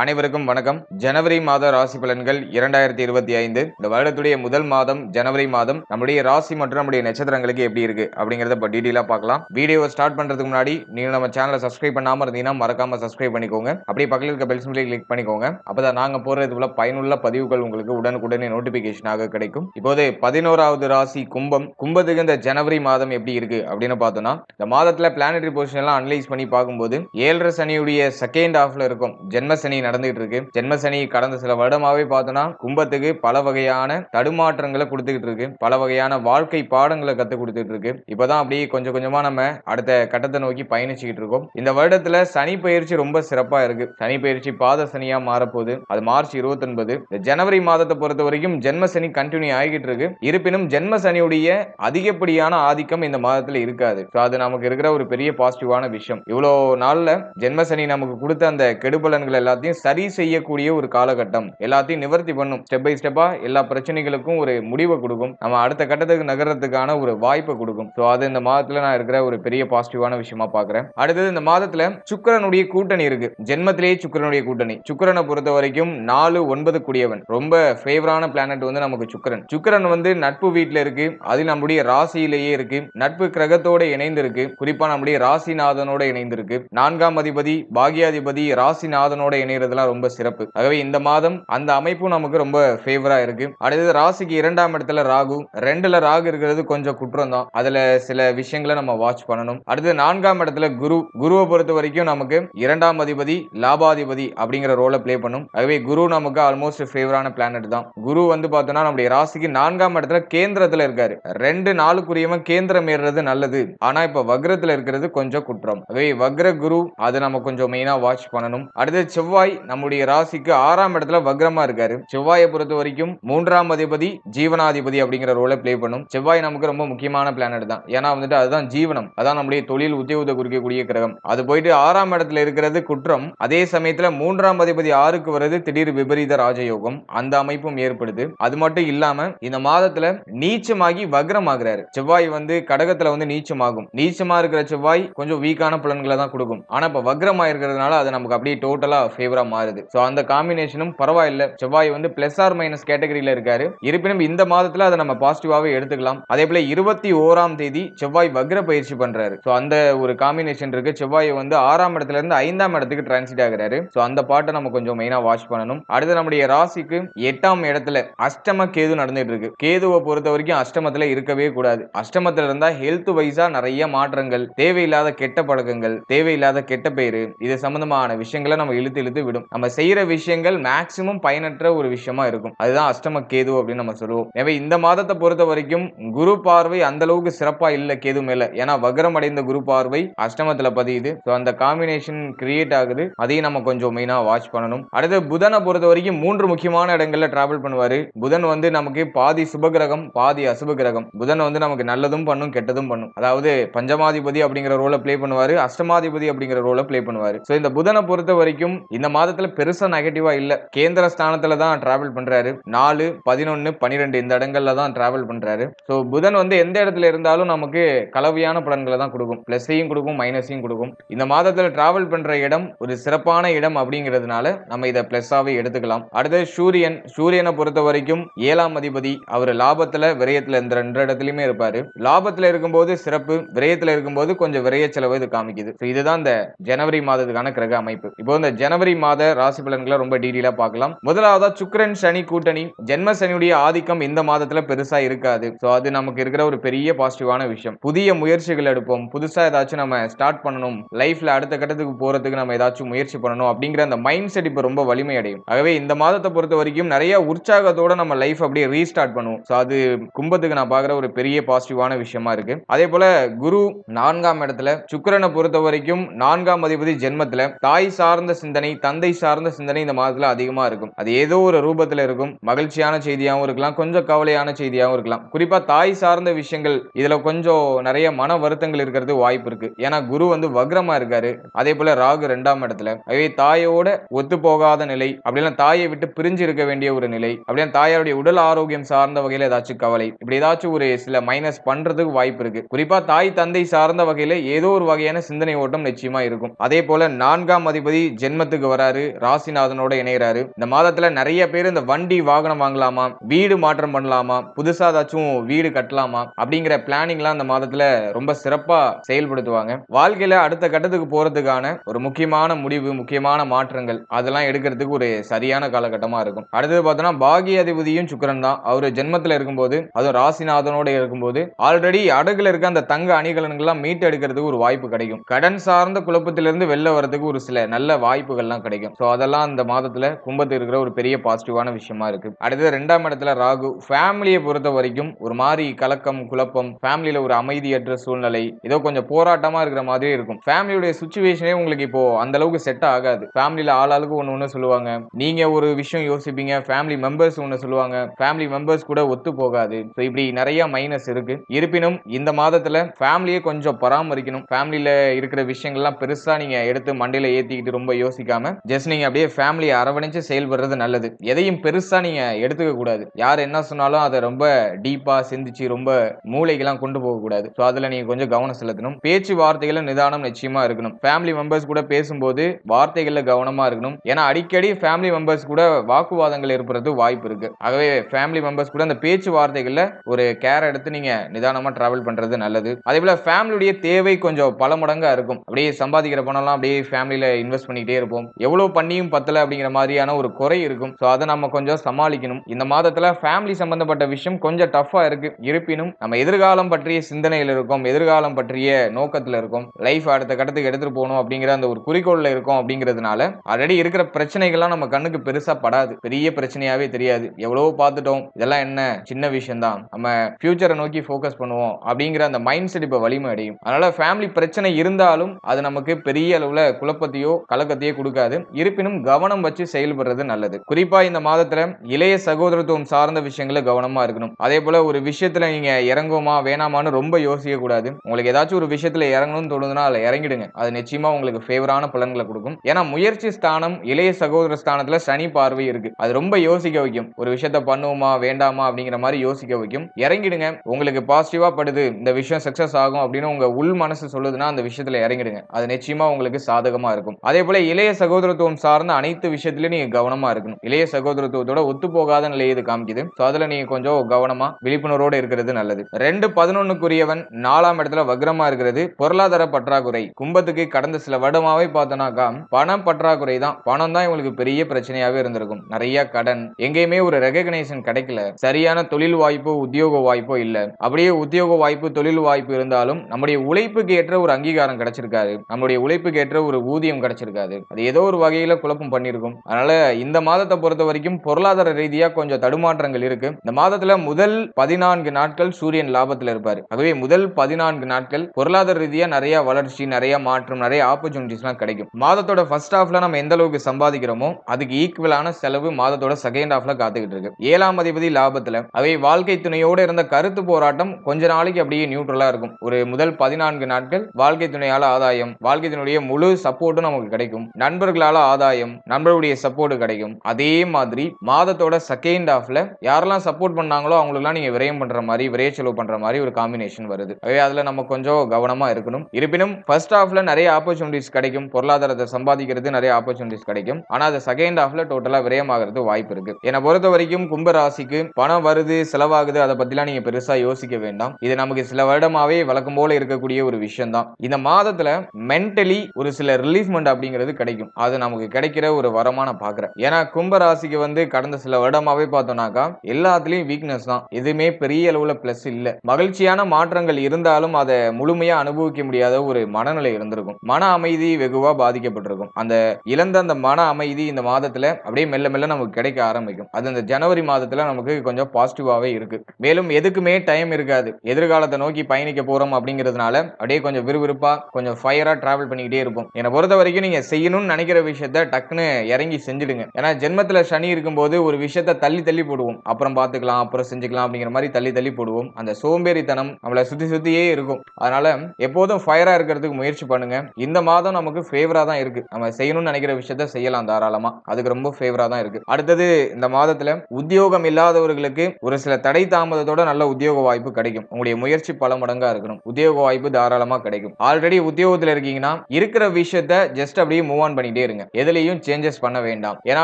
அனைவருக்கும் வணக்கம். ஜனவரி மாத ராசி பலன்கள் இரண்டாயிரத்தி இருபத்தி ஐந்து. இந்த வருடத்துடைய முதல் மாதம் ஜனவரி மாதம் நம்முடைய ராசி மற்றும் நம்முடைய நட்சத்திரங்களுக்கு எப்படி இருக்கு அப்படிங்கறத இப்போ டீட்டெயிலாக பார்க்கலாம். வீடியோவை ஸ்டார்ட் பண்றதுக்கு முன்னாடி நீங்க நம்ம சேனலை சப்ஸ்கிரைப் பண்ணாம இருந்தீங்கன்னா மறக்காம சப்ஸ்கிரைப் பண்ணிக்கோங்க. அப்படியே பக்கத்தில் இருக்க பெல் சிம்பிளை கிளிக் பண்ணிக்கோங்க. அப்பதான் நாங்க போறது போல பயனுள்ள பதிவுகள் உங்களுக்கு உடனுக்குடனே நோட்டிபிகேஷனாக கிடைக்கும். இப்போது பதினோராவது ராசி கும்பம் கும்பத்துக்கு இந்த ஜனவரி மாதம் எப்படி இருக்கு அப்படின்னு பார்த்தோம்னா இந்த மாதத்துல பிளானட்டரி பொசிஷன் எல்லாம் அனலைஸ் பண்ணி பார்க்கும்போது ஏழரை சனியுடைய செகண்ட் ஹாஃப்ல இருக்கும். ஜென்ம சனி நடந்துகிட்டு இருக்கு ஜென்ம சனி கடந்த சில வருடமாவே பார்த்தோம்னா கும்பத்துக்கு பல வகையான தடுமாற்றங்களை கொடுத்துக்கிட்டு இருக்கு பல வகையான வாழ்க்கை பாடங்களை கத்து கொடுத்துட்டு இருக்கு இப்பதான் அப்படியே கொஞ்சம் கொஞ்சமா நம்ம அடுத்த கட்டத்தை நோக்கி பயணிச்சுக்கிட்டு இருக்கோம். இந்த வருடத்துல சனி பயிற்சி ரொம்ப சிறப்பா இருக்கு. சனி பயிற்சி பாத சனியா மாறப்போகுது. அது மார்ச் இருபத்தி ஒன்பது இந்த ஜனவரி மாதத்தை பொறுத்த வரைக்கும் ஜென்ம சனி கண்டினியூ ஆகிட்டு இருக்கு இருப்பினும் ஜென்ம சனியுடைய அதிகப்படியான ஆதிக்கம் இந்த மாதத்துல இருக்காது. அது நமக்கு இருக்கிற ஒரு பெரிய பாசிட்டிவான விஷயம். இவ்வளோ நாள்ல ஜென்ம சனி நமக்கு கொடுத்த அந்த கெடுபலன்கள் எல்லாத்தையும் சரி செய்யக்கூடிய ஒரு காலகட்டம். எல்லாத்தையும் நிவர்த்தி பண்ணும். ஸ்டெப் பை ஸ்டெப்பா எல்லா பிரச்சனைகளுக்கும் ஒரு முடிவை கொடுக்கும். நம்ம அடுத்த கட்டத்துக்கு நகர்றதுக்கான ஒரு வாய்ப்பை கொடுக்கும். ஸோ அது இந்த மாதத்துல நான் இருக்கிற ஒரு பெரிய பாசிட்டிவான விஷயமா பாக்குறேன் அடுத்தது இந்த மாதத்துல சுக்கிரனுடைய கூட்டணி இருக்கு. ஜென்மத்திலேயே சுக்கிரனுடைய கூட்டணி. சுக்கரனை பொறுத்த வரைக்கும் நாலு ஒன்பது கூடியவன். ரொம்ப ஃபேவரான பிளானட் வந்து நமக்கு சுக்கிரன். சுக்கிரன் வந்து நட்பு வீட்டில் இருக்கு. அது நம்முடைய ராசியிலேயே இருக்கு. நட்பு கிரகத்தோட இணைந்து இருக்கு குறிப்பா நம்முடைய ராசிநாதனோட இணைந்து இருக்கு நான்காம் அதிபதி பாகியாதிபதி ராசிநாதனோட இணைறதுலாம் ரொம்ப சிறப்பு. ஆகவே இந்த மாதம் அந்த அமைப்பும் நமக்கு ரொம்ப ஃபேவரா இருக்கு. அடுத்தது ராசிக்கு இரண்டாம் இடத்துல ராகு. ரெண்டுல ராகு இருக்கிறது கொஞ்சம் குற்றம் தான் அதுல சில விஷயங்களை நம்ம வாட்ச் பண்ணணும். அடுத்து நான்காம் இடத்துல குரு. குருவை பொறுத்த வரைக்கும் நமக்கு இரண்டாம் அதிபதி லாபாதிபதி அப்படிங்கிற ரோலை ப்ளே பண்ணும். ஆகவே குரு நமக்கு ஆல்மோஸ்ட் ஃபேவரான பிளானட் தான். குரு வந்து பார்த்தோம்னா நம்முடைய ராசிக்கு நான்காம் இடத்துல கேந்திரத்துல இருக்காரு. ரெண்டு நாளுக்குரியவன் கேந்திரம் ஏறுறது நல்லது. ஆனா இப்ப வக்ரத்துல இருக்கிறது கொஞ்சம் குற்றம். ஆகவே வக்ர குரு அது நம்ம கொஞ்சம் மெயினா வாட்ச் பண்ணணும். அடுத்து செவ்வாய் நம்முடைய ராசிக்கு ஆறாம் இடத்துல வக்ரமா இருக்காரு. செவ்வாயை பொறுத்த வரைக்கும் மூன்றாம் அதிபதி ஜீவனாதிபதி அப்படிங்கிற ரோலை பிளே பண்ணும். செவ்வாய் நமக்கு ரொம்ப முக்கியமான பிளானட் தான். ஏன்னா வந்துட்டு அதுதான் ஜீவனம். அதான் நம்முடைய தொழில் உத்தியோகத்தை குறிக்கக்கூடிய கிரகம். அது போயிட்டு ஆறாம் இடத்துல இருக்கிறது குற்றம். அதே சமயத்துல மூன்றாம் அதிபதி ஆறுக்கு வருது திடீர் விபரீத ராஜயோகம். அந்த அமைப்பும் ஏற்படுது. அது மட்டும் இல்லாம இந்த மாதத்துல நீச்சமாகி வக்ரமாகிறாரு. செவ்வாய் வந்து கடகத்துல வந்து நீச்சமாகும். நீச்சமா இருக்கிற செவ்வாய் கொஞ்சம் வீக்கான பலன்களை தான் கொடுக்கும். ஆனா இப்ப வக்ரமா இருக்கிறதுனால அது நமக்கு அப்படியே டோட்டலா ஃபேவர் மாறுது. ஸோ அந்த காம்பினேஷனும் பரவாயில்ல. செவ்வாய் வந்து பிளஸ் ஆர் மைனஸ் கேட்டகரியில இருக்காரு. இருப்பினும் இந்த மாதத்துல அதை நம்ம பாசிட்டிவாவே எடுத்துக்கலாம். அதே போல இருபத்தி ஓராம் தேதி செவ்வாய் வக்ர பயிற்சி பண்றாரு. ஸோ அந்த ஒரு காம்பினேஷன் இருக்கு. செவ்வாய் வந்து ஆறாம் இடத்துல இருந்து ஐந்தாம் இடத்துக்கு டிரான்சிட் ஆகிறாரு. ஸோ அந்த பாட்டை நம்ம கொஞ்சம் மெயினா வாட்ச் பண்ணணும். அடுத்து நம்முடைய ராசிக்கு எட்டாம் இடத்துல அஷ்டம கேது நடந்துட்டு இருக்கு. கேதுவை பொறுத்த வரைக்கும் அஷ்டமத்துல இருக்கவே கூடாது. அஷ்டமத்துல இருந்தா ஹெல்த் வைஸா நிறைய மாற்றங்கள் தேவையில்லாத கெட்ட பழக்கங்கள் தேவையில்லாத கெட்ட பேரு இது சம்பந்தமான விஷயங்களை நம்ம இழுத்து இழுத்து விடும். நம்ம செய்யற விஷயங்கள் மேக்சிமம் பயனற்ற ஒரு விஷயமா இருக்கும். அதுதான் அஷ்டம கேது அப்படின்னு நம்ம சொல்லுவோம். எனவே இந்த மாதத்தை பொறுத்த வரைக்கும் குரு பார்வை அந்த அளவுக்கு சிறப்பா இல்ல கேது மேல. ஏன்னா வக்ரம் அடைந்த குரு பார்வை அஷ்டமத்துல பதியுது. ஸோ அந்த காம்பினேஷன் கிரியேட் ஆகுது. அதையும் நம்ம கொஞ்சம் மெயினா வாட்ச் பண்ணணும். அடுத்து புதனை பொறுத்த வரைக்கும் மூன்று முக்கியமான இடங்கள்ல டிராவல் பண்ணுவாரு. புதன் வந்து நமக்கு பாதி சுபகிரகம் பாதி அசுப கிரகம். புதன் வந்து நமக்கு நல்லதும் பண்ணும் கெட்டதும் பண்ணும். அதாவது பஞ்சமாதிபதி அப்படிங்கிற ரோலை ப்ளே பண்ணுவாரு. அஷ்டமாதிபதி அப்படிங்கிற ரோலை ப்ளே பண்ணுவாரு. ஸோ இந்த புதனை பொறுத்த வரைக்கும் இந்த மாதத்துல பெருசா நெகட்டிவா இல்ல. கேந்திர ஸ்தானத்துல தான் டிராவல் பண்றாரு. நாலு பதினொன்னு பன்னிரெண்டு இந்த இடங்கள்ல தான் டிராவல் பண்றாரு. ஸோ புதன் வந்து எந்த இடத்துல இருந்தாலும் நமக்கு கலவையான பலன்களை தான் கொடுக்கும். பிளஸையும் கொடுக்கும் மைனஸையும் கொடுக்கும். இந்த மாதத்துல டிராவல் பண்ற இடம் ஒரு சிறப்பான இடம் அப்படிங்கிறதுனால நம்ம இதை பிளஸ்ஸாவே எடுத்துக்கலாம். அடுத்து சூரியன். சூரியனை பொறுத்த வரைக்கும் ஏழாம் அதிபதி. அவர் லாபத்துல விரயத்துல இந்த ரெண்டு இடத்துலயுமே இருப்பாரு. லாபத்துல இருக்கும்போது சிறப்பு விரயத்துல இருக்கும்போது கொஞ்சம் விரய செலவு இது காமிக்குது. இதுதான் இந்த ஜனவரி மாதத்துக்கான கிரக அமைப்பு. இப்போ இந்த ஜனவரி மாத ராசி பலன்களை ரொம்ப டீடெயிலாக பார்க்கலாம். முதலாவதா சுக்கரன் சனி கூட்டணி. ஜென்ம சனியுடைய ஆதிக்கம் இந்த மாதத்துல பெருசா இருக்காது. ஸோ அது நமக்கு இருக்கிற ஒரு பெரிய பாசிட்டிவான விஷயம். புதிய முயற்சிகள் எடுப்போம். புதுசா ஏதாச்சும் நம்ம ஸ்டார்ட் பண்ணணும். லைஃப்ல அடுத்த கட்டத்துக்கு போறதுக்கு நம்ம ஏதாச்சும் முயற்சி பண்ணணும் அப்படிங்கிற அந்த மைண்ட் செட் இப்போ ரொம்ப வலிமை அடையும் ஆகவே இந்த மாதத்தை பொறுத்த வரைக்கும் நிறைய உற்சாகத்தோட நம்ம லைஃப் அப்படியே ரீஸ்டார்ட் பண்ணுவோம். ஸோ அது கும்பத்துக்கு நான் பார்க்குற ஒரு பெரிய பாசிட்டிவான விஷயமா இருக்கு. அதே போல குரு நான்காம் இடத்துல சுக்கரனை பொறுத்த வரைக்கும் நான்காம் அதிபதி ஜென்மத்துல தாய் சார்ந்த சிந்தனை தந்தை சார்ந்த சிந்தனை இந்த மாதத்துல அதிகமா இருக்கும். அது ஏதோ ஒரு ரூபத்துல இருக்கும். மகிழ்ச்சியான செய்தியாகவும் இருக்கலாம். கொஞ்சம் கவலையான செய்தியாகவும் இருக்கலாம். குறிப்பா தாய் சார்ந்த விஷயங்கள் இதுல கொஞ்சம் நிறைய மன வருத்தங்கள் இருக்கிறது வாய்ப்பு இருக்கு. ஏன்னா குரு வந்து வக்ரமா இருக்காரு. அதே போல ராகு ரெண்டாம் இடத்துல. அதே தாயோட ஒத்து போகாத நிலை அப்படின்னா தாயை விட்டு பிரிஞ்சு இருக்க வேண்டிய ஒரு நிலை அப்படின்னா தாயாருடைய உடல் ஆரோக்கியம் சார்ந்த வகையில ஏதாச்சும் கவலை இப்படி ஏதாச்சும் ஒரு சில மைனஸ் பண்றதுக்கு வாய்ப்பு இருக்கு. குறிப்பா தாய் தந்தை சார்ந்த வகையில ஏதோ ஒரு வகையான சிந்தனை ஓட்டம் நிச்சயமா இருக்கும். அதே போல நான்காம் அதிபதி ஜென்மத்துக்கு வர வராரு ராசிநாதனோட இணையறாரு இந்த மாதத்துல நிறைய பேர் இந்த வண்டி வாகனம் வாங்கலாமா வீடு மாற்றம் பண்ணலாமா புதுசா ஏதாச்சும் வீடு கட்டலாமா அப்படிங்கிற பிளானிங்லாம் இந்த மாதத்துல ரொம்ப சிறப்பா செயல்படுத்துவாங்க. வாழ்க்கையில அடுத்த கட்டத்துக்கு போறதுக்கான ஒரு முக்கியமான முடிவு முக்கியமான மாற்றங்கள் அதெல்லாம் எடுக்கிறதுக்கு ஒரு சரியான காலகட்டமா இருக்கும். அடுத்தது பார்த்தோம்னா பாகிய அதிபதியும் சுக்கரன் தான். அவரு ஜென்மத்துல இருக்கும்போது அதுவும் ராசிநாதனோட இருக்கும்போது ஆல்ரெடி அடகுல இருக்க அந்த தங்க அணிகலன்கள்லாம் மீட்டு எடுக்கிறதுக்கு ஒரு வாய்ப்பு கிடைக்கும். கடன் சார்ந்த குழப்பத்திலிருந்து வெளில வரதுக்கு ஒரு சில நல்ல வாய்ப்புகள்லாம் கிடைக்கும். கிடைக்கும். ஸோ அதெல்லாம் அந்த மாதத்தில் கும்பத்துக்கு இருக்கிற ஒரு பெரிய பாசிட்டிவான விஷயமா இருக்கு. அடுத்தது ரெண்டாம் இடத்துல ராகு. ஃபேமிலியை பொறுத்த வரைக்கும் ஒரு மாதிரி கலக்கம் குழப்பம் ஃபேமிலியில் ஒரு அமைதியற்ற சூழ்நிலை ஏதோ கொஞ்சம் போராட்டமாக இருக்கிற மாதிரி இருக்கும். ஃபேமிலியுடைய சுச்சுவேஷனே உங்களுக்கு இப்போ அந்த அளவுக்கு செட் ஆகாது. ஃபேமிலியில் ஆளாளுக்கு ஒன்று ஒன்று சொல்லுவாங்க. நீங்க ஒரு விஷயம் யோசிப்பீங்க ஃபேமிலி மெம்பர்ஸ் ஒன்று சொல்லுவாங்க. ஃபேமிலி மெம்பர்ஸ் கூட ஒத்து போகாது. ஸோ இப்படி நிறைய மைனஸ் இருக்கு. இருப்பினும் இந்த மாதத்துல ஃபேமிலியை கொஞ்சம் பராமரிக்கணும். ஃபேமிலியில இருக்கிற விஷயங்கள்லாம் பெருசா நீங்க எடுத்து மண்டையில ஏத்திக்கிட்டு ரொம்ப யோசிக்காம ஜஸ்ட் நீங்க அப்படியே ஃபேமிலியை அரவணைச்சு செயல்படுறது நல்லது. எதையும் பெருசா நீங்க எடுத்துக்க கூடாது. யார் என்ன சொன்னாலும் அதை ரொம்ப டீப்பா சிந்திச்சு ரொம்ப மூளைக்கெல்லாம் கொண்டு போக கூடாது. ஸோ அதுல நீங்க கொஞ்சம் கவனம் செலுத்தணும். பேச்சு வார்த்தைகளும் நிதானம் நிச்சயமா இருக்கணும். ஃபேமிலி மெம்பர்ஸ் கூட பேசும்போது வார்த்தைகள்ல கவனமா இருக்கணும். ஏன்னா அடிக்கடி ஃபேமிலி மெம்பர்ஸ் கூட வாக்குவாதங்கள் ஏற்படுறது வாய்ப்பு இருக்கு. ஆகவே ஃபேமிலி மெம்பர்ஸ் கூட அந்த பேச்சு வார்த்தைகள்ல ஒரு கேர் எடுத்து நீங்க நிதானமா டிராவல் பண்றது நல்லது. அதே போல ஃபேமிலியுடைய தேவை கொஞ்சம் பல மடங்கா இருக்கும். அப்படியே சம்பாதிக்கிற பணம்லாம் அப்படியே ஃபேமிலியில இன்வெஸ்ட் பண்ணிக்கிட்டே இருப்போம். எவ்வளவு பண்ணியும் பத்தல அப்படிங்கிற மாதிரியான ஒரு குறை இருக்கும். ஸோ அதை நம்ம கொஞ்சம் சமாளிக்கணும். இந்த மாதத்துல ஃபேமிலி சம்பந்தப்பட்ட விஷயம் கொஞ்சம் டஃபா இருக்கு. இருப்பினும் நம்ம எதிர்காலம் பற்றிய சிந்தனையில் இருக்கும். எதிர்காலம் பற்றிய நோக்கத்தில் இருக்கும். லைஃப் அடுத்த கட்டத்துக்கு எடுத்துட்டு போகணும் அப்படிங்கிற அந்த ஒரு குறிக்கோள்ல இருக்கும் அப்படிங்கிறதுனால ஆல்ரெடி இருக்கிற பிரச்சனைகள்லாம் நம்ம கண்ணுக்கு பெருசா படாது. பெரிய பிரச்சனையாவே தெரியாது. எவ்வளவோ பார்த்துட்டோம். இதெல்லாம் என்ன? சின்ன விஷயம் தான் நம்ம ஃபியூச்சரை நோக்கி ஃபோக்கஸ் பண்ணுவோம் அப்படிங்கிற அந்த மைண்ட் செட் இப்போ வலிமை அடையும். அதனால ஃபேமிலி பிரச்சனை இருந்தாலும் அது நமக்கு பெரிய அளவுல குழப்பத்தையோ கலக்கத்தையோ கொடுக்காது. இருப்பினும் கவனம் வச்சு செயல்படுறது நல்லது. குறிப்பா இந்த மாதத்துல இளைய சகோதரத்துவம் சார்ந்த விஷயங்கள கவனமா இருக்கணும். அதே போல ஒரு விஷயத்துல நீங்க இறங்குமா வேணாமான்னு ரொம்ப யோசிக்க கூடாது. உங்களுக்கு ஏதாச்சும் ஒரு விஷயத்துல இறங்கணும்னு தோணுதுன்னா அதுல இறங்கிடுங்க. அது நிச்சயமா உங்களுக்கு ஃபேவரான பலன்களை கொடுக்கும். ஏன்னா முயற்சி ஸ்தானம் இளைய சகோதர ஸ்தானத்துல சனி பார்வை இருக்கு. அது ரொம்ப யோசிக்க வைக்கும். ஒரு விஷயத்த பண்ணுவோமா வேண்டாமா அப்படிங்கிற மாதிரி யோசிக்க வைக்கும். இறங்கிடுங்க. உங்களுக்கு பாசிட்டிவா படுது. இந்த விஷயம் சக்சஸ் ஆகும் அப்படின்னு உங்க உள் மனசு சொல்லுதுன்னா அந்த விஷயத்துல இறங்கிடுங்க. அது நிச்சயமா உங்களுக்கு சாதகமா இருக்கும். அதே போல இளைய சகோதர சகோதரத்துவம் சார்ந்த அனைத்து விஷயத்திலயும் நீங்க கவனமா இருக்கணும். இளைய சகோதரத்துவத்தோட ஒத்து போகாத நிலையை இது காமிக்குது. ஸோ அதுல நீங்க கொஞ்சம் கவனமா விழிப்புணர்வோட இருக்கிறது நல்லது. ரெண்டு பதினொன்னுக்குரியவன் நாலாம் இடத்துல வக்ரமா இருக்கிறது. பொருளாதார பற்றாக்குறை. கும்பத்துக்கு கடந்த சில வருடமாவே பார்த்தோம்னாக்கா பணம் பற்றாக்குறை தான். பணம் தான் இவங்களுக்கு பெரிய பிரச்சனையாவே இருந்திருக்கும். நிறைய கடன். எங்கேயுமே ஒரு ரெகக்னைசேஷன் கிடைக்கல. சரியான தொழில் வாய்ப்போ உத்தியோக வாய்ப்போ இல்ல. அப்படியே உத்தியோக வாய்ப்பு தொழில் வாய்ப்பு இருந்தாலும் நம்முடைய உழைப்புக்கு ஏற்ற ஒரு அங்கீகாரம் கிடைச்சிருக்காது. நம்முடைய உழைப்புக்கு ஏற்ற ஒரு ஊதியம் கிடைச்சிருக்காது. அது ஏதோ ஒரு வகையில குழப்பம் பண்ணியிருக்கும் அதனால இந்த மாதத்தை பொறுத்த வரைக்கும் பொருளாதார ரீதியா கொஞ்சம் தடுமாற்றங்கள் இருக்கு. இந்த மாதத்துல முதல் பதினான்கு நாட்கள் சூரியன் லாபத்துல இருப்பார். ஆகவே முதல் பதினான்கு நாட்கள் பொருளாதார ரீதியா நிறைய வளர்ச்சி நிறைய மாற்றம் நிறைய ஆப்பர்ச்சுனிட்டிஸ்லாம் கிடைக்கும். மாதத்தோட ஃபர்ஸ்ட் ஹாஃப்ல நம்ம எந்த அளவுக்கு சம்பாதிக்கிறோமோ அதுக்கு ஈக்குவலான செலவு மாதத்தோட செகண்ட் ஹாஃப்ல காத்துக்கிட்டு இருக்கு. ஏழாம் அதிபதி லாபத்துல. அவை வாழ்க்கை துணையோட இருந்த கருத்து போராட்டம் கொஞ்ச நாளைக்கு அப்படியே நியூட்ரலா இருக்கும். ஒரு முதல் பதினான்கு நாட்கள் வாழ்க்கை துணையால ஆதாயம் வாழ்க்கை துணையுடைய முழு சப்போர்ட்டும் நமக்கு கிடைக்கும். நண்பர்கள் நண்பர்களால ஆதாயம் நண்பர்களுடைய சப்போர்ட் கிடைக்கும். அதே மாதிரி மாதத்தோட செகண்ட் ஹாஃப்ல யாரெல்லாம் சப்போர்ட் பண்ணாங்களோ அவங்களுக்குலாம் நீங்க விரயம் பண்ற மாதிரி விரைய செலவு பண்ற மாதிரி ஒரு காம்பினேஷன் வருது. அதுல நம்ம கொஞ்சம் கவனமா இருக்கணும். இருப்பினும் ஃபர்ஸ்ட் ஹாஃப்ல நிறைய ஆப்பர்ச்சுனிட்டிஸ் கிடைக்கும். பொருளாதாரத்தை சம்பாதிக்கிறது நிறைய ஆப்பர்ச்சுனிட்டிஸ் கிடைக்கும். ஆனா அது செகண்ட் ஹாஃப்ல டோட்டலா விரயமாகிறது வாய்ப்பு இருக்கு. என்னை பொறுத்த வரைக்கும் கும்ப ராசிக்கு பணம் வருது செலவாகுது அதை பத்திலாம் நீங்க பெருசா யோசிக்க வேண்டாம். இது நமக்கு சில வருடமாவே வழக்கம் போல இருக்கக்கூடிய ஒரு விஷயம் தான் இந்த மாதத்துல மென்டலி ஒரு சில ரிலீஃப்மெண்ட் அப்படிங்கிறது கிடைக்கும். அது நமக்கு கிடைக்கிற ஒரு வரமான பாக்குறேன் ஏன்னா கும்ப ராசிக்கு வந்து கடந்த சில வருடமாவே பார்த்தோம்னாக்கா எல்லாத்துலயும் வீக்னஸ் தான். எதுவுமே பெரிய அளவுல பிளஸ் இல்ல. மகிழ்ச்சியான மாற்றங்கள் இருந்தாலும் அதை முழுமையா அனுபவிக்க முடியாத ஒரு மனநிலை இருந்திருக்கும். மன அமைதி வெகுவா பாதிக்கப்பட்டிருக்கும். அந்த இழந்த அந்த மன அமைதி இந்த மாதத்துல அப்படியே மெல்ல மெல்ல நமக்கு கிடைக்க ஆரம்பிக்கும். அது இந்த ஜனவரி மாதத்துல நமக்கு கொஞ்சம் பாசிட்டிவாவே இருக்கு. மேலும் எதுக்குமே டைம் இருக்காது. எதிர்காலத்தை நோக்கி பயணிக்க போறோம் அப்படிங்கிறதுனால அப்படியே கொஞ்சம் விறுவிறுப்பா கொஞ்சம் ஃபயரா டிராவல் பண்ணிக்கிட்டே இருப்போம். என்னை பொறுத்த வரைக்கும் நீங்க செய்யணும்னு நினைக்கிற விஷயத்த டக்குன்னு இறங்கி செஞ்சிடுங்க. ஏன்னா ஜென்மத்தில் சனி இருக்கும்போது ஒரு விஷயத்த தள்ளி தள்ளி போடுவோம். அப்புறம் பார்த்துக்கலாம் அப்புறம் செஞ்சுக்கலாம் அப்படிங்கிற மாதிரி தள்ளி தள்ளி போடுவோம். அந்த சோம்பேறித்தனம் நம்மளை சுற்றி சுத்தியே இருக்கும். அதனால எப்போதும் ஃபயராக இருக்கிறதுக்கு முயற்சி பண்ணுங்க. இந்த மாதம் நமக்கு ஃபேவராக தான் இருக்கு. நம்ம செய்யணும்னு நினைக்கிற விஷயத்த செய்யலாம் தாராளமாக அதுக்கு ரொம்ப ஃபேவராக தான் இருக்கு. அடுத்தது இந்த மாதத்தில் உத்தியோகம் இல்லாதவர்களுக்கு ஒரு சில தடை தாமதத்தோட நல்ல உத்தியோக வாய்ப்பு கிடைக்கும். உங்களுடைய முயற்சி பல மடங்கா இருக்கணும். உத்தியோக வாய்ப்பு தாராளமாக கிடைக்கும். ஆல்ரெடி உத்தியோகத்தில் இருக்கீங்கன்னா இருக்கிற விஷயத்த ஜஸ்ட் அப்படியே மூவ் ஆன் பண்ணிட்டே இருங்க இருங்க சேஞ்சஸ் பண்ண வேண்டாம். ஏன்னா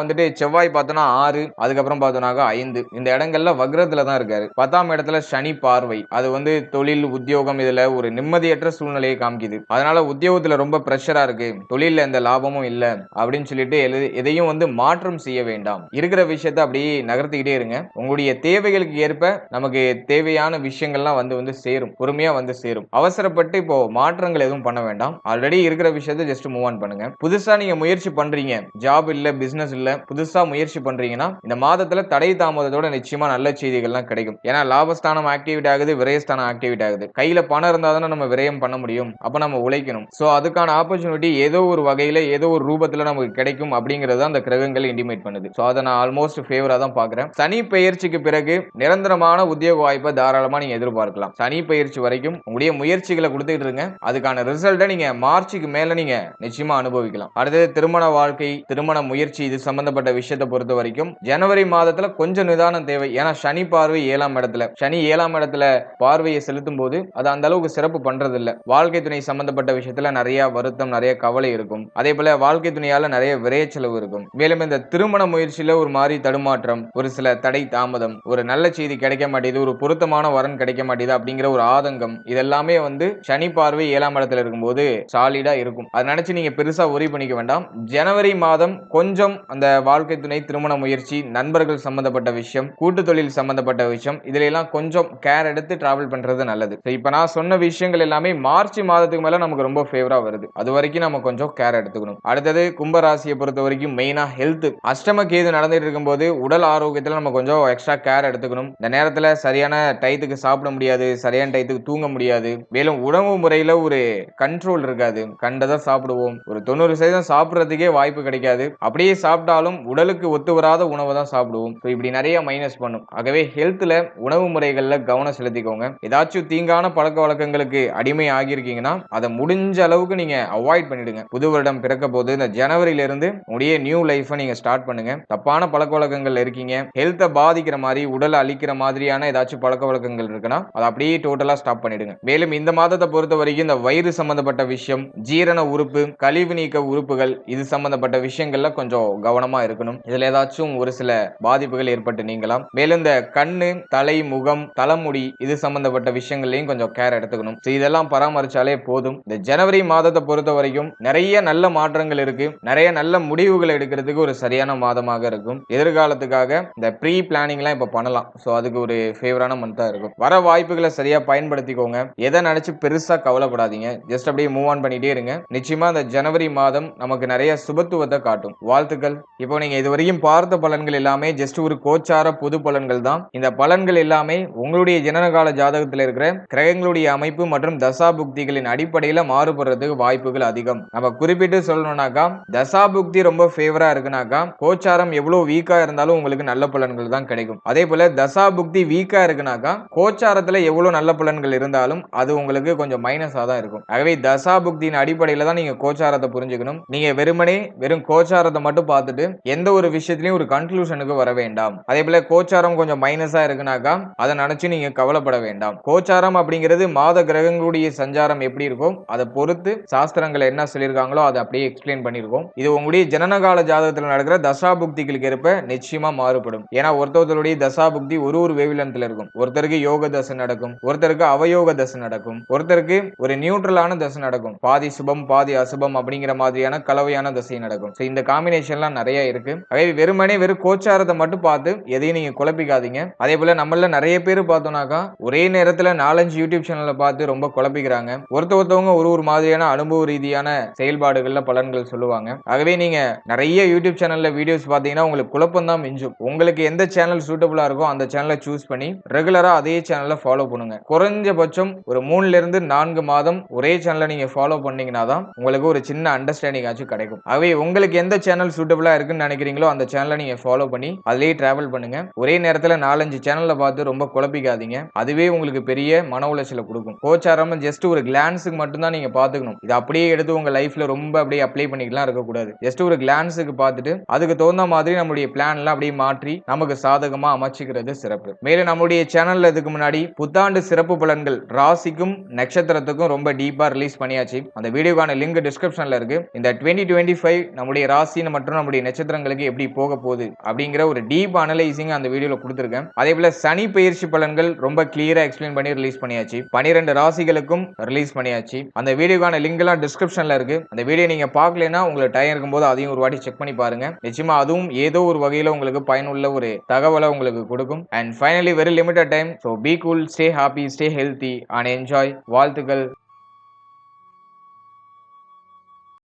வந்துட்டு செவ்வாய் பார்த்தோம்னா ஆறு அதுக்கப்புறம் பார்த்தோம்னாக்கா ஐந்து. இந்த இடங்கள்ல வக்ரத்துல தான் இருக்காரு. பத்தாம் இடத்துல சனி பார்வை. அது வந்து தொழில் உத்தியோகம் இதுல ஒரு நிம்மதியற்ற சூழ்நிலையை காமிக்குது. அதனால உத்தியோகத்துல ரொம்ப ப்ரெஷரா இருக்கு. தொழில்ல எந்த லாபமும் இல்லை அப்படின்னு சொல்லிட்டு எதையும் வந்து மாற்றம் செய்ய வேண்டாம். இருக்கிற விஷயத்த அப்படியே நகர்த்திக்கிட்டே இருங்க. உங்களுடைய தேவைகளுக்கு ஏற்ப நமக்கு தேவையான விஷயங்கள்லாம் வந்து வந்து சேரும். பொறுமையா வந்து சேரும். அவசரப்பட்டு இப்போ மாற்றங்கள் எதுவும் பண்ண வேண்டாம். ஆல்ரெடி இருக்கிற விஷயத்த ஜஸ்ட் மூவ் ஆன் பண்ணுங்க. புதுசா நீங்க முயற்சி முயற்சி பண்றீங்க. ஜாப் இல்ல பிசினஸ் இல்ல புதுசா முயற்சி பண்றீங்கன்னா இந்த மாதத்துல தடை தாமதத்தோட நிச்சயமா நல்ல செய்திகள்லாம் கிடைக்கும். ஏன்னா லாபஸ்தானம் ஆக்டிவேட் ஆகுது விரயஸ்தானம் ஆக்டிவேட் ஆகுது. கையில பணம் இருந்தா தானே நம்ம விரயம் பண்ண முடியும். அப்ப நம்ம உழைக்கணும். சோ அதுக்கான ஆப்பர்ச்சுனிட்டி ஏதோ ஒரு வகையில ஏதோ ஒரு ரூபத்துல நமக்கு கிடைக்கும் அப்படிங்கறத அந்த கிரகங்கள் இண்டிமேட் பண்ணுது. சோ அதை நான் ஆல்மோஸ்ட் ஃபேவரா தான் பாக்குறேன் சனி பெயர்ச்சிக்கு பிறகு நிரந்தரமான உத்தியோக வாய்ப்பை தாராளமா நீங்க எதிர்பார்க்கலாம். சனி பயிற்சி வரைக்கும் உங்களுடைய முயற்சிகளை கொடுத்துட்டு இருங்க. அதுக்கான ரிசல்ட்டை நீங்க மார்ச்சுக்கு மேல நீங்க நிச்சயமா அனுபவிக்கலாம். அடுத்தது திருமண வாழ்க்கை திருமண முயற்சி இது சம்பந்தப்பட்ட விஷயத்தை பொறுத்த வரைக்கும் ஜனவரி மாதத்துல கொஞ்சம் நிதானம் தேவை. ஏன்னா சனி பார்வை ஏழாம் இடத்துல. சனி ஏழாம் இடத்துல பார்வையை செலுத்தும் போது அது அந்த அளவுக்கு சிறப்பு பண்றது இல்ல வாழ்க்கை துணை சம்பந்தப்பட்ட விஷயத்துல நிறைய வருத்தம் நிறைய கவலை இருக்கும். அதே போல வாழ்க்கை துணையால நிறைய விரைய செலவு இருக்கும். மேலும் இந்த திருமண முயற்சியில ஒரு மாதிரி தடுமாற்றம் ஒரு சில தடை தாமதம் ஒரு நல்ல செய்தி கிடைக்க மாட்டேது ஒரு பொருத்தமான வரன் கிடைக்க மாட்டேது அப்படிங்கிற ஒரு ஆதங்கம் இதெல்லாமே வந்து சனி பார்வை ஏழாம் இடத்துல இருக்கும்போது சாலிடா இருக்கும். அதை நினைச்சு நீங்க பெருசா ஒரி பண்ணிக்க வேண்டாம். ஜனவரி மாதம் கொஞ்சம் அந்த வாழ்க்கை துணை திருமண முயற்சி நண்பர்கள் சம்பந்தப்பட்ட விஷயம் கூட்டு தொழில் சம்பந்தப்பட்ட விஷயம் இதுல எல்லாம் கொஞ்சம் கேர் எடுத்து டிராவல் பண்றது நல்லது. இப்ப நான் சொன்ன விஷயங்கள் எல்லாமே மார்ச் மாதத்துக்கு மேல நமக்கு ரொம்ப ஃபேவரா வருது. அது வரைக்கும் நம்ம கொஞ்சம் கேர் எடுத்துக்கணும். அடுத்தது கும்பராசியை பொறுத்த வரைக்கும் மெயினா ஹெல்த் அஷ்டம கேது நடந்துட்டு இருக்கும்போது உடல் ஆரோக்கியத்துல நம்ம கொஞ்சம் எக்ஸ்ட்ரா கேர் எடுத்துக்கணும். இந்த நேரத்துல சரியான டயத்துக்கு சாப்பிட முடியாது சரியான டயத்துக்கு தூங்க முடியாது. மேலும் உணவு முறையில ஒரு கண்ட்ரோல் இருக்காது. கண்டதை சாப்பிடுவோம். ஒரு தொண்ணூறு சதவீதம் சாப்பிட்றதுக்கே வாய்ப்பு கிடைக்காது. அப்படியே சாப்பிட்டாலும் உடலுக்கு ஒத்து வராத உணவை தான் சாப்பிடுவோம். ஸோ இப்படி நிறைய மைனஸ் பண்ணும். ஆகவே ஹெல்த்தில் உணவு முறைகளில் கவனம் செலுத்திக்கோங்க. ஏதாச்சும் தீங்கான பழக்க வழக்கங்களுக்கு அடிமை ஆகியிருக்கீங்கன்னா அதை முடிஞ்ச அளவுக்கு நீங்கள் அவாய்ட் பண்ணிடுங்க. புது வருடம் பிறக்க போது இந்த ஜனவரியில இருந்து உடைய நியூ லைஃப்பை நீங்கள் ஸ்டார்ட் பண்ணுங்க. தப்பான பழக்க வழக்கங்கள் இருக்கீங்க. ஹெல்த்தை பாதிக்கிற மாதிரி உடலை அழிக்கிற மாதிரியான ஏதாச்சும் பழக்க வழக்கங்கள் இருக்குன்னா அதை அப்படியே டோட்டலாக ஸ்டாப் பண்ணிடுங்க. மேலும் இந்த மாதத்தை பொறுத்த வரைக்கும் இந்த வயிறு சம்பந்தப்பட்ட விஷயம் ஜீரண உறுப்பு கழிவு நீக்க உறுப்புகள் இது சம்பந்தப்பட்ட விஷயங்கள்ல கொஞ்சம் கவனமா இருக்கணும். இதுல ஏதாச்சும் ஒரு சில பாதிப்புகள் ஏற்பட்டு நீங்களாம் மேலும் இந்த கண்ணு தலை முகம் தலைமுடி இது சம்பந்தப்பட்ட விஷயங்கள்லையும் கொஞ்சம் கேர் எடுத்துக்கணும். இதெல்லாம் பராமரிச்சாலே போதும். இந்த ஜனவரி மாதத்தை பொறுத்த வரைக்கும் நிறைய நல்ல மாற்றங்கள் இருக்கு. நிறைய நல்ல முடிவுகள் எடுக்கிறதுக்கு ஒரு சரியான மாதமாக இருக்கும். எதிர்காலத்துக்காக இந்த ப்ரீ பிளானிங்லாம் இப்ப பண்ணலாம். ஸோ அதுக்கு ஒரு ஃபேவரான மந்தா இருக்கும். வர வாய்ப்புகளை சரியா பயன்படுத்திக்கோங்க. எதை நினைச்சு பெருசா கவலைப்படாதீங்க. ஜஸ்ட் அப்படியே மூவ் ஆன் பண்ணிட்டே இருங்க. நிச்சயமா இந்த ஜனவரி மாதம் நமக்கு நிறைய சுபத்துவத்தை காட்டும். வாழ்த்துக்கள். இப்போ நீங்க இதுவரையும் பார்த்த பலன்கள் எல்லாமே ஜஸ்ட் ஒரு கோச்சார பொது பலன்கள் தான். இந்த பலன்கள் எல்லாமே உங்களுடைய ஜனனகால ஜாதகத்தில் இருக்கிற கிரகங்களுடைய அமைப்பு மற்றும் தசா புக்திகளின் அடிப்படையில மாறுபடுறதுக்கு வாய்ப்புகள் அதிகம். நம்ம குறிப்பிட்டு சொல்லணும்னாக்கா தசாபுக்தி ரொம்ப ஃபேவரா இருக்குனாக்கா கோச்சாரம் எவ்வளவு வீக்கா இருந்தாலும் உங்களுக்கு நல்ல பலன்கள் தான் கிடைக்கும். அதே போல தசாபுக்தி வீக்கா இருக்குனாக்கா கோச்சாரத்துல எவ்வளவு நல்ல பலன்கள் இருந்தாலும் அது உங்களுக்கு கொஞ்சம் மைனஸா தான் இருக்கும். ஆகவே தசாபுக்தியின் அடிப்படையில தான் நீங்க கோச்சாரத்தை புரிஞ்சுக்கணும். நீங்க வெறுமனே வெறும் கோச்சாரத்தை மட்டும் பார்த்துட்டு எந்த ஒரு விஷயத்திலையும் ஒரு கன்க்ளூஷனுக்கு வர வேண்டாம். அதே போல கோச்சாரம் கொஞ்சம் மைனஸா இருக்குனாக்கா அதை நினைச்சு நீங்க கவலைப்பட வேண்டாம். கோச்சாரம் அப்படிங்கிறது மாத கிரகங்களுடைய சஞ்சாரம் எப்படி இருக்கும் அதை பொறுத்து சாஸ்திரங்கள் என்ன சொல்லியிருக்காங்களோ அதை அப்படியே எக்ஸ்பிளைன் பண்ணியிருக்கோம். இது உங்களுடைய ஜனனகால ஜாதகத்தில் நடக்கிற தசா புக்திகளுக்கு ஏற்ப நிச்சயமா மாறுபடும். ஏன்னா ஒருத்தருடைய தசாபுக்தி ஒரு ஒரு வேவிலன்ஸ்ல இருக்கும். ஒருத்தருக்கு யோக தசை நடக்கும். ஒருத்தருக்கு அவயோக தசை நடக்கும். ஒருத்தருக்கு ஒரு நியூட்ரலான தசை நடக்கும். பாதி சுபம் பாதி அசுபம் அப்படிங்கிற மாதிரியான கலவை தேவையான தசை நடக்கும். ஸோ இந்த காம்பினேஷன்லாம் நிறைய இருக்கு. அதே வெறுமனே வெறும் கோச்சாரத்தை மட்டும் பார்த்து எதையும் நீங்க குழப்பிக்காதீங்க. அதே போல நம்மள நிறைய பேர் பார்த்தோம்னாக்கா ஒரே நேரத்துல நாலஞ்சு யூடியூப் சேனலை பார்த்து ரொம்ப குழப்பிக்கிறாங்க. ஒருத்த ஒருத்தவங்க ஒரு ஒரு மாதிரியான அனுபவ ரீதியான செயல்பாடுகள்ல பலன்கள் சொல்லுவாங்க. ஆகவே நீங்க நிறைய யூடியூப் சேனல்ல வீடியோஸ் பார்த்தீங்கன்னா உங்களுக்கு குழப்பம் தான் மிஞ்சும். உங்களுக்கு எந்த சேனல் சூட்டபுளா இருக்கோ அந்த சேனலை சூஸ் பண்ணி ரெகுலரா அதே சேனலை ஃபாலோ பண்ணுங்க. குறைஞ்சபட்சம் ஒரு மூணுல இருந்து நான்கு மாதம் ஒரே சேனலை நீங்க ஃபாலோ பண்ணீங்கன்னா தான் உங்களுக்கு ஒரு சின்ன அண்டர்ஸ்டாண்டிங் ஆச்சு கிடைக்கும். ஆகவே உங்களுக்கு எந்த சேனல் சூட்டபிளா இருக்குன்னு நினைக்கிறீங்களோ அந்த சேனலை நீங்க ஃபாலோ பண்ணி அதிலேயே டிராவல் பண்ணுங்க. ஒரே நேரத்துல நாலஞ்சு சேனல்ல பார்த்து ரொம்ப குழப்பிக்காதீங்க. அதுவே உங்களுக்கு பெரிய மன உளைச்சலை கொடுக்கும். கோச்சாரம் ஜஸ்ட் ஒரு கிளான்ஸுக்கு மட்டும்தான் நீங்க பாத்துக்கணும் இது அப்படியே எடுத்து உங்க லைஃப்ல ரொம்ப அப்படியே அப்ளை பண்ணிக்கலாம் இருக்கக்கூடாது. ஜஸ்ட் ஒரு கிளான்ஸுக்கு பார்த்துட்டு அதுக்கு தகுந்த மாதிரி நம்மளுடைய பிளான் எல்லாம் அப்படியே மாற்றி நமக்கு சாதகமா அமைச்சுக்கிறது சிறப்பு. மேலும் நம்மளுடைய சேனல்ல இதுக்கு முன்னாடி புத்தாண்டு சிறப்பு பலன்கள் ராசிக்கும் நட்சத்திரத்துக்கும் ரொம்ப டீப்பா ரிலீஸ் பண்ணியாச்சு. அந்த வீடியோக்கான லிங்க் டிஸ்கிரிப்ஷன்ல இருக்கு. இந்த 20 டுவெண்ட்டி டுவெண்ட்டி ஃபைவ் நம்முடைய ராசி மற்றும் நம்முடைய நட்சத்திரங்களுக்கு எப்படி போக போகுது அப்படிங்கிற ஒரு டீப் அனலைசிங் அந்த வீடியோல கொடுத்துருக்கேன். அதே போல சனி பயிற்சி பலன்கள் ரொம்ப கிளியரா எக்ஸ்பிளைன் பண்ணி ரிலீஸ் பண்ணியாச்சு. பனிரெண்டு ராசிகளுக்கும் ரிலீஸ் பண்ணியாச்சு. அந்த வீடியோக்கான லிங்க் எல்லாம் டிஸ்கிரிப்ஷன்ல இருக்கு. அந்த வீடியோ நீங்க பார்க்கலனா உங்களுக்கு டைம் இருக்கும்போது அதையும் ஒரு வாட்டி செக் பண்ணி பாருங்க. நிச்சயமா அதுவும் ஏதோ ஒரு வகையில உங்களுக்கு பயனுள்ள ஒரு தகவலை உங்களுக்கு கொடுக்கும். And finally very limited time so be cool stay happy stay healthy and enjoy வாழ்த்துக்கள்.